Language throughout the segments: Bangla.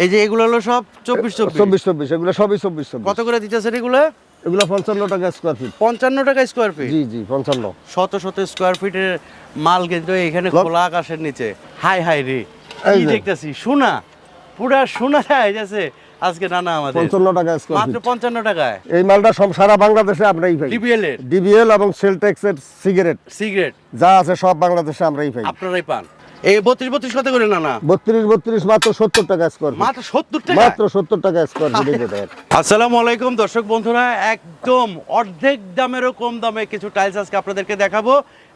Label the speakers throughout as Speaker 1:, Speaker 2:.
Speaker 1: এই যে এগুলো হলো সব চব্বিশ চব্বিশ?
Speaker 2: চব্বিশ এগুলো সবই চব্বিশ চব্বিশ।
Speaker 1: কত করে দিতেছেন এগুলো?
Speaker 2: এগুলো পঞ্চান্ন টাকা স্কোয়ার ফিট
Speaker 1: পঞ্চান্ন টাকা স্কোয়ার ফিট
Speaker 2: জি জি পঞ্চান্ন।
Speaker 1: শত শত স্কোয়ার ফিটের মাল কিন্তু এখানে খোলা আকাশের নিচে। হাই হাই রে
Speaker 2: এই
Speaker 1: কি। দেখতেছি? সোনা পুরা সোনা যায় যাচ্ছে আজকে নানা আমাদের।
Speaker 2: পঞ্চান্ন টাকা স্কোয়ার
Speaker 1: মাত্র
Speaker 2: ফিট
Speaker 1: পঞ্চান্ন টাকায়।
Speaker 2: এই মালটা সব সারা বাংলাদেশে আমরাই পাই।
Speaker 1: ডিবিএল এর?
Speaker 2: ডিবিএল এবং সেলটেক্সের সিগারেট
Speaker 1: সিগারেট
Speaker 2: যা আছে সব বাংলাদেশে আমরাই পাই।
Speaker 1: আপনারাই পান। এই বত্রিশ বত্রিশ কত করে নানা?
Speaker 2: বত্রিশ বত্রিশ মাত্র সত্তর টাকা স্কোয়ার
Speaker 1: মাত্র সত্তর টাকা?
Speaker 2: মাত্র সত্তর টাকা স্কোয়ার ফিট
Speaker 1: আসসালামু আলাইকুম দর্শক বন্ধুরা একদম অর্ধেক দামেরও কম দামে কিছু টাইলস আজকে আপনাদেরকে দেখাবো।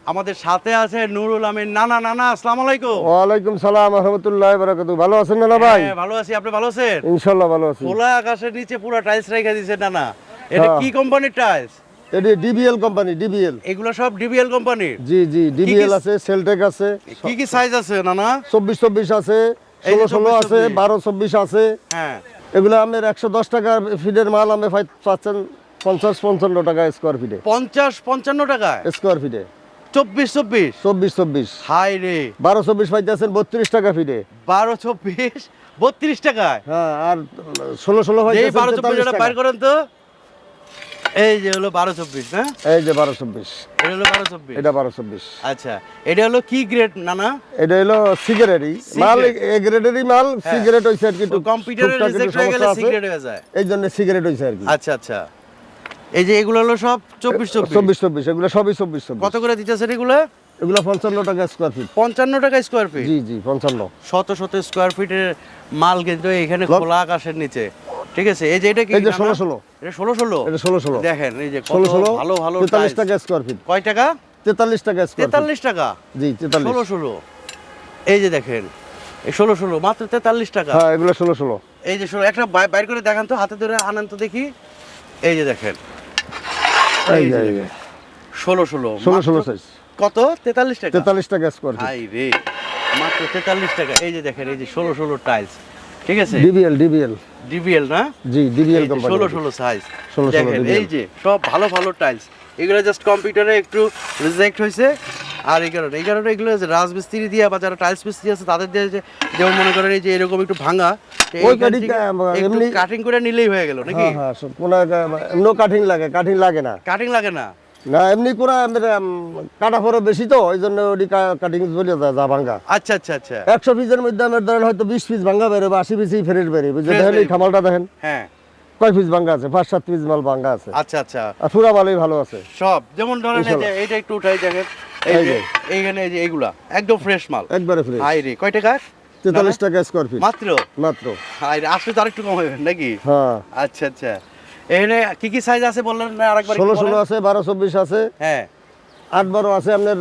Speaker 1: আমাদের সাথে আছে নুরুল আমিন। নানা নানা আসসালামু আলাইকুম।
Speaker 2: ওয়ালাইকুম সালাম রহমতুল্লাহ বারাকাতু। ভালো আছেন না ভাই?
Speaker 1: হ্যাঁ, ভালো আছি। আপনি ভালো আছেন?
Speaker 2: ইনশাল্লাহ ভালো আছি।
Speaker 1: খোলা আকাশের নিচে পুরো টাইলস রেখে দিয়েছে নানা। এটা
Speaker 2: হ্যাঁ।
Speaker 1: কি কোম্পানির টাইলস
Speaker 2: এটি ডিবিএল কোম্পানি ডিবিএল
Speaker 1: এগুলো সব ডিবিএল কোম্পানির
Speaker 2: জি জি ডিবিএল আছে সেলটেক আছে
Speaker 1: কি কি সাইজ আছে নানা?
Speaker 2: চব্বিশ চব্বিশ আছে ষোলো ষোলো
Speaker 1: 24,
Speaker 2: আছে বারো চব্বিশ আছে।
Speaker 1: হ্যাঁ।
Speaker 2: এগুলো আপনার একশো দশ টাকা ফিটের মাল পাই- পাচ্ছেন পঞ্চাশ পঞ্চান্ন টাকা স্কোয়ার ফিটে
Speaker 1: পঞ্চাশ পঞ্চান্ন টাকায়?
Speaker 2: স্কোয়ার ফিটে
Speaker 1: চব্বিশ চব্বিশ?
Speaker 2: চব্বিশ চব্বিশ।
Speaker 1: হাই রে।
Speaker 2: বারো চব্বিশ পাইতেছেন বত্রিশ টাকা ফিটে
Speaker 1: বারো চব্বিশ? বত্রিশ টাকায়?
Speaker 2: হ্যাঁ আর ষোলো ষোলো টাকা।
Speaker 1: বাইর করেন তো। এই যে হলো বারো চব্বিশ হ্যাঁ?
Speaker 2: এই যে বারো চব্বিশ।
Speaker 1: এটা হলো বারো চব্বিশ?
Speaker 2: এটা বারো চব্বিশ।
Speaker 1: আচ্ছা এটা হলো কি গ্রেড নানা?
Speaker 2: এটা হলো সিগারেটই। মাল এ গ্রেডেরই মাল সিগারেট হইছে আর কি
Speaker 1: কম্পিউটারে রিজেক্ট হয়ে গেলে সিগারেট হয়ে যায়।
Speaker 2: এই জন্য সিগারেট হইছে আর কি।
Speaker 1: আচ্ছা আচ্ছা। এই যে এগুলো হলো সব চব্বিশ চব্বিশ?
Speaker 2: চব্বিশ চব্বিশ এগুলো সবই চব্বিশ চব্বিশ।
Speaker 1: কত করে দিতেছেন এগুলো?
Speaker 2: এগুলো পঞ্চান্ন টাকা স্কোয়ার ফিট
Speaker 1: পঞ্চান্ন টাকা স্কোয়ার ফিট
Speaker 2: জি জি পঞ্চান্ন।
Speaker 1: শত শত স্কোয়ার ফিটের মাল কিন্তু এখানে খোলা আকাশের নিচে। ঠিক আছে এই যে এটা কি নানা?
Speaker 2: ষোলো ষোলো।
Speaker 1: এটা ষোলো ষোলো?
Speaker 2: এটা ষোলো ষোলো।
Speaker 1: দেখেন এই যে কত ভালো ভালো
Speaker 2: তেতাল্লিশ
Speaker 1: tiles।
Speaker 2: টাকা স্কোয়ার ফিট
Speaker 1: কয় টাকা?
Speaker 2: তেতাল্লিশ টাকা স্কোয়ার ফিট
Speaker 1: তেতাল্লিশ টাকা?
Speaker 2: জি তেতাল্লিশ।
Speaker 1: ষোলো ষোলো। এই যে দেখেন এই ষোলো ষোলো মাত্র তেতাল্লিশ টাকা।
Speaker 2: হ্যাঁ এগুলো ষোলো ষোলো।
Speaker 1: এই যে ষোলো একটা বাই- বাইর করে দেখান তো হাতে ধরে আনান তো দেখি। এই যে দেখেন।
Speaker 2: এই যে,
Speaker 1: যে
Speaker 2: এই যে।
Speaker 1: ষোলো ষোলো
Speaker 2: ষোলো ষোলো
Speaker 1: মাত্র
Speaker 2: সাইজ
Speaker 1: কত? তেতাল্লিশ টাকা?
Speaker 2: তেতাল্লিশ টাকা স্কোয়ার
Speaker 1: হাই রে মাত্র তেতাল্লিশ টাকা। এই যে দেখেন এই যে ষোলো ষোলো টাইলস ঠিক আছে?
Speaker 2: ডিবিএল ডিবিএল
Speaker 1: ডিবিএল না?
Speaker 2: জি ডিবিএল কোম্পানি
Speaker 1: ষোলো ষোলো সাইজ
Speaker 2: 16
Speaker 1: দেখেন এই যে সব ভালো ভালো টাইলস এগুলো জাস্ট কম্পিউটারে একটু রিজেক্ট হয়েছে আর এই কারণে এই কারণে এগুলো যে রাজমিস্ত্রি দিয়ে বা যারা টাইলস মিস্ত্রি আছে তাদের দিয়ে যে যেমন মনে করেন এই যে এরকম একটু ভাঙা
Speaker 2: এমনি-
Speaker 1: কাটিং করে নিলেই হয়ে গেল নাকি?
Speaker 2: হ্যাঁ হ্যাঁ কোনো কাঠিং লাগে কাঠিং লাগে না।
Speaker 1: কাটিং লাগে না?
Speaker 2: না এমনি করে কাটা ফরো বেশি তো ওই জন্য ওটি কাটিং বলে যা ভাঙ্গা।
Speaker 1: আচ্ছা আচ্ছা আচ্ছা।
Speaker 2: একশো পিসের মধ্যে আমার ধরেন হয়তো বিশ পিস ভাঙ্গা বেরোবে আশি পিসই বেরোবে।
Speaker 1: ফেরত
Speaker 2: দেখেন এই খামালটা দেখেন।
Speaker 1: হ্যাঁ।
Speaker 2: কয় পিস ভাঙ্গা আছে? পাঁচ সাত পিস মাল ভাঙ্গা আছে।
Speaker 1: আচ্ছা আচ্ছা।
Speaker 2: আর পুরা মালই ভালো আছে।
Speaker 1: সব যেমন ধরেন যে। এইটা একটু উঠাই দেখেন। এই
Speaker 2: এই
Speaker 1: যে
Speaker 2: যে।
Speaker 1: এইখানে এই যে এইগুলা একদম ফ্রেশ মাল।
Speaker 2: একবারে ফ্রেশ
Speaker 1: হাই রে কয় টাকা?
Speaker 2: তেতাল্লিশ টাকা স্কোয়ার ফিট
Speaker 1: মাত্র?
Speaker 2: মাত্র।
Speaker 1: হাই রে আসলে তো আরেকটু কম হবে নাকি?
Speaker 2: হ্যাঁ।
Speaker 1: আচ্ছা আচ্ছা। এখানে কি কি সাইজ আছে বললেন? না আরেকবার
Speaker 2: ষোলো ষোলো আছে বারো চব্বিশ আছে।
Speaker 1: হ্যাঁ।
Speaker 2: আট বারো আছে আপনার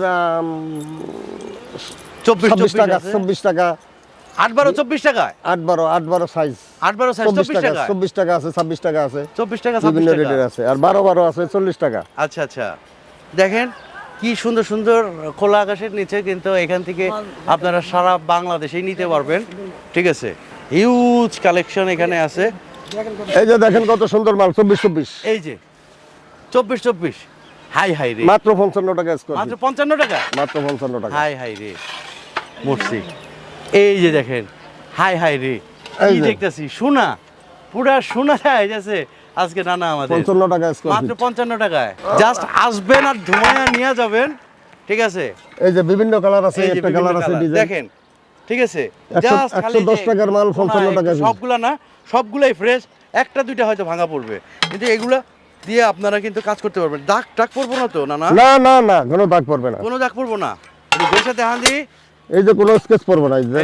Speaker 1: চব্বিশ চব্বিশ
Speaker 2: টাকা চব্বিশ টাকা।
Speaker 1: আট বারো চব্বিশ টাকায়
Speaker 2: আট বারো আট বারো সাইজ
Speaker 1: আট বারো সাইজ
Speaker 2: চব্বিশ
Speaker 1: চব্বিশ
Speaker 2: টাকা
Speaker 1: টাকা?
Speaker 2: চব্বিশ টাকা আছে ছাব্বিশ টাকা আছে।
Speaker 1: চব্বিশ টাকা
Speaker 2: বিভিন্ন রেটের আছে। আর বারো বারো আছে চল্লিশ টাকা।
Speaker 1: আচ্ছা আচ্ছা। দেখেন কি সুন্দর সুন্দর খোলা আকাশের নিচে কিন্তু এখান থেকে আপনারা সারা বাংলাদেশেই নিতে পারবেন। ঠিক আছে? হিউজ কালেকশন এখানে আছে।
Speaker 2: এই যে দেখেন কত সুন্দর মাল চব্বিশ চব্বিশ।
Speaker 1: এই যে চব্বিশ চব্বিশ। হাই হাই রে।
Speaker 2: মাত্র পঞ্চান্ন টাকা
Speaker 1: মাত্র পঞ্চান্ন টাকা?
Speaker 2: মাত্র পঞ্চান্ন টাকা।
Speaker 1: হাই হাই রে। মরছি এই যে দেখেন হাই হাই রে।
Speaker 2: এই
Speaker 1: দেখতেছি? সোনা। পুরা সোনা যায় যাচ্ছে আজকে নানা আমাদের।
Speaker 2: পঞ্চান্ন টাকা
Speaker 1: মাত্র পঞ্চান্ন টাকায়। জাস্ট আসবেন আর ধুমায়া নিয়ে যাবেন ঠিক আছে?
Speaker 2: এই যে বিভিন্ন কালার আছে একটা কালার আছে
Speaker 1: দেখেন ঠিক আছে?
Speaker 2: জাস্ট
Speaker 1: খালি
Speaker 2: দশ
Speaker 1: যে
Speaker 2: টাকার মাল
Speaker 1: কোনা,
Speaker 2: 55 টাকা
Speaker 1: সবগুলা না সবগুলাই ফ্রেশ একটা দুইটা হয়তো ভাঙা পড়বে। কিন্তু এগুলা দিয়ে আপনারা কিন্তু কাজ করতে পারবেন। দাগ টাক পড়ব না তো না না?
Speaker 2: না না না কোনো দাগ পড়বে না।
Speaker 1: কোনো দাগ পড়ব না। গোসা দেখান দিই
Speaker 2: এই যে কোনো স্কেচ পড়বে না এই যে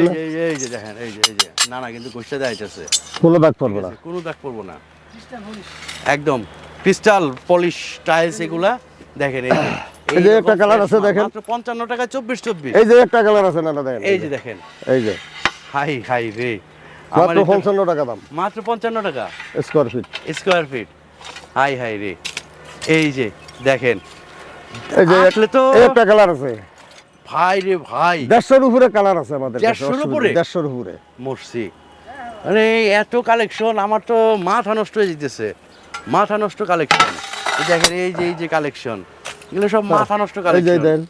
Speaker 1: এই যে দেখেন এই যে এই যে। না না কিন্তু গোসা দেখাইতেছে।
Speaker 2: কোনো দাগ পড়বে না।
Speaker 1: কোনো দাগ পড়ব না। একদম ক্রিস্টাল পলিশ টাইলস এগুলা দেখেন এই যে।
Speaker 2: এই যে একটা
Speaker 1: কালার
Speaker 2: আছে দেখেন।
Speaker 1: মাত্র পঞ্চান্ন টাকা চব্বিশ চব্বিশ।
Speaker 2: এই যে একটা কালার আছে না না দেখেন
Speaker 1: এই যে। দেখেন।
Speaker 2: এই যে।
Speaker 1: হাই হাই রে।
Speaker 2: মাত্র
Speaker 1: এটা-
Speaker 2: পঞ্চান্ন টাকা দাম।
Speaker 1: মাত্র পঞ্চান্ন টাকা?
Speaker 2: Square feet
Speaker 1: square feet high high রে। এই যে দেখেন।
Speaker 2: এই যে
Speaker 1: আসলে তো
Speaker 2: একটা কালার আছে।
Speaker 1: ভাই রে ভাই।
Speaker 2: দেড়শোর উপরে কালার আছে আমাদের কাছে,
Speaker 1: দেড়শোর
Speaker 2: অসুবিধা
Speaker 1: উপরে? মরছি। মানে এত কালেকশন আমার তো মাথা নষ্ট হয়ে যেতেছে। মাথা নষ্ট কালেকশন দেখেন এই যে এই যে কালেকশন এগুলো সব মাথা নষ্ট
Speaker 2: এই যে দেন।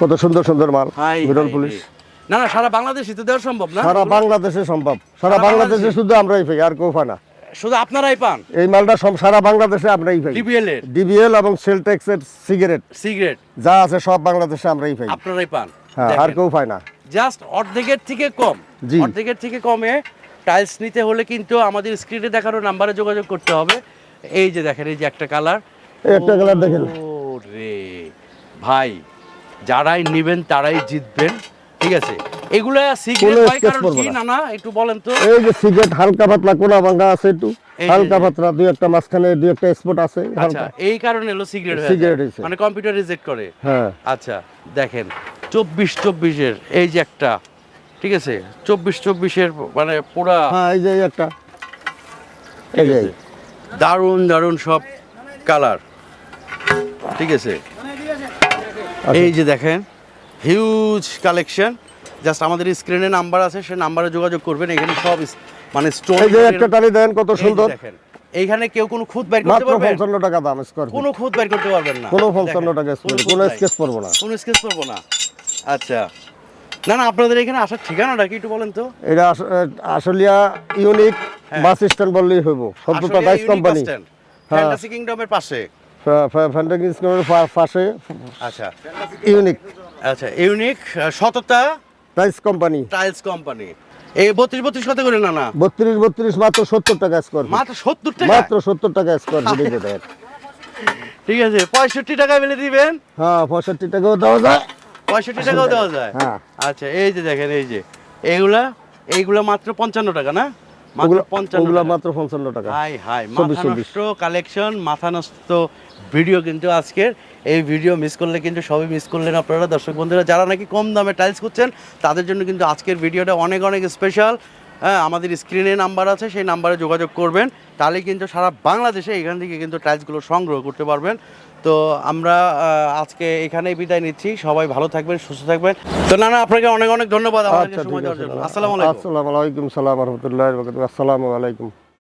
Speaker 2: কত সুন্দর সুন্দর মাল
Speaker 1: হাই
Speaker 2: বিরল পুলিশ।
Speaker 1: না না সারা বাংলাদেশে তো দেওয়া সম্ভব না।
Speaker 2: সারা বাংলাদেশে সম্ভব। সারা বাংলাদেশে? শুধু আমরাই পাই আর কেউ পায় না।
Speaker 1: শুধু আপনারাই পান?
Speaker 2: এই মালটা সব- সারা বাংলাদেশে আমরাই পাই।
Speaker 1: ডিবিএল এর?
Speaker 2: ডিবিএল এবং সেলটেক্সের সিগারেট
Speaker 1: সিগারেট
Speaker 2: যা আছে সব বাংলাদেশে আমরাই পাই।
Speaker 1: আপনারাই পান।
Speaker 2: হ্যাঁ আর কেউ পায় না।
Speaker 1: জাস্ট অর্ধেকের থেকে কম। অর্ধেকের থেকে কমে টাইলস নিতে হলে কিন্তু আমাদের স্ক্রিনে দেখানো নাম্বারে যোগাযোগ করতে হবে। এই যে দেখেন এই যে একটা কালার
Speaker 2: একটা colour দেখেন।
Speaker 1: রে ভাই যারাই নেবেন তারাই জিতবেন। ঠিক আছে। এগুলা সিগারেট হয় কারণ কি
Speaker 2: না।
Speaker 1: না না একটু বলেন তো।
Speaker 2: এই যে সিগারেট হালকা পাতলা কোনা ভাঙা আছে একটু। হালকা পাতলা দুই একটা মাঝখানে দুই একটা স্পট আছে
Speaker 1: আচ্ছা এই কারণে হলো সিগারেট যায়। মানে কম্পিউটার রিজেক্ট করে।
Speaker 2: হ্যাঁ।
Speaker 1: আচ্ছা দেখেন চব্বিশ চব্বিশের এই যে একটা ঠিক আছে? চব্বিশ চব্বিশের মানে পুরা
Speaker 2: হ্যাঁ এই যে একটা। এই যে এই।
Speaker 1: দারুণ দারুণ সব কালার ঠিক আছে?
Speaker 2: আচ্ছা।
Speaker 1: এই যে দেখেন হিউজ কালেকশন জাস্ট আমাদের স্ক্রিনে নাম্বার আছে সে নাম্বারে যোগাযোগ করবেন। এখানে সব মানে
Speaker 2: যে একটা টালি দেন কত সুন্দর।
Speaker 1: দেখেন এইখানে কেউ কোনো খুদ বাইর করতে
Speaker 2: মাত্র
Speaker 1: পারবেন?
Speaker 2: পঞ্চান্ন টাকা দাম স্কোয়ার
Speaker 1: কোনো খুদ বাইর করতে পারবেন না।
Speaker 2: কোনো পঞ্চান্ন
Speaker 1: দেখেন,
Speaker 2: টাকা স্কোয়ার
Speaker 1: খুঁত
Speaker 2: কোনো স্কেচ করব না।
Speaker 1: কোনো স্কেচ করব না। আচ্ছা। না না আপনাদের এখানে আসার ঠিকানাটা কি একটু বলেন তো?
Speaker 2: এটা আস- আসলিয়া ইউনিক বাস স্ট্যান্ড বললেই হইব। সত্তরটা টাইস কোম্পানি হ্যাঁ।
Speaker 1: ফ্যান্টাসি কিংডমের পাশে।
Speaker 2: পাশে।
Speaker 1: আচ্ছা।
Speaker 2: ইউনিক।
Speaker 1: আচ্ছা ইউনিক সততা
Speaker 2: টাইস কোম্পানি।
Speaker 1: Tiles company. এই বত্রিশ বত্রিশ কত করে না না
Speaker 2: বত্রিশ বত্রিশ মাত্র সত্তর টাকা স্কোয়ার
Speaker 1: মাত্র সত্তর টাকা?
Speaker 2: মাত্র সত্তর টাকা স্কোয়ার ফিট
Speaker 1: ঠিক আছে পঁয়ষট্টি টাকা মিলে দিবেন?
Speaker 2: হ্যাঁ পঁয়ষট্টি টাকাও দেওয়া যায়।
Speaker 1: পঁয়ষট্টি টাকাও দেওয়া যায়?
Speaker 2: হ্যাঁ।
Speaker 1: আচ্ছা এই যে দেখেন এই যে। এইগুলা এইগুলা মাত্র পঞ্চান্ন টাকা না? মাত্র পঞ্চান্ন টাকা। হাই হাই
Speaker 2: চব্বিশ,
Speaker 1: মাথা
Speaker 2: চব্বিশ।
Speaker 1: নষ্ট কালেকশন মাথানষ্ট ভিডিও কিন্তু আজকের এই ভিডিও মিস করলে কিন্তু সবই মিস করলেন আপনারা দর্শক বন্ধুরা যারা নাকি কম দামে টাইলস করছেন তাদের জন্য কিন্তু আজকের ভিডিওটা অনেক অনেক স্পেশাল হ্যাঁ আমাদের স্ক্রিনে নাম্বার আছে সেই নাম্বারে যোগাযোগ করবেন। তাহলে কিন্তু সারা বাংলাদেশে এখান থেকে কিন্তু টাইলসগুলো সংগ্রহ করতে পারবেন। তো আমরা আজকে এখানেই বিদায় নিচ্ছি। সবাই ভালো থাকবেন সুস্থ থাকবেন। তো না না আপনাকে অনেক অনেক ধন্যবাদ আসসালামাইকুম
Speaker 2: আচ্ছা
Speaker 1: সময় দেওয়ার জন্য। আসসালামু আলাইকুম।
Speaker 2: আসসালামু আলাইকুম সালাম রহমতুল্লাহ আসসালামু আলাইকুম।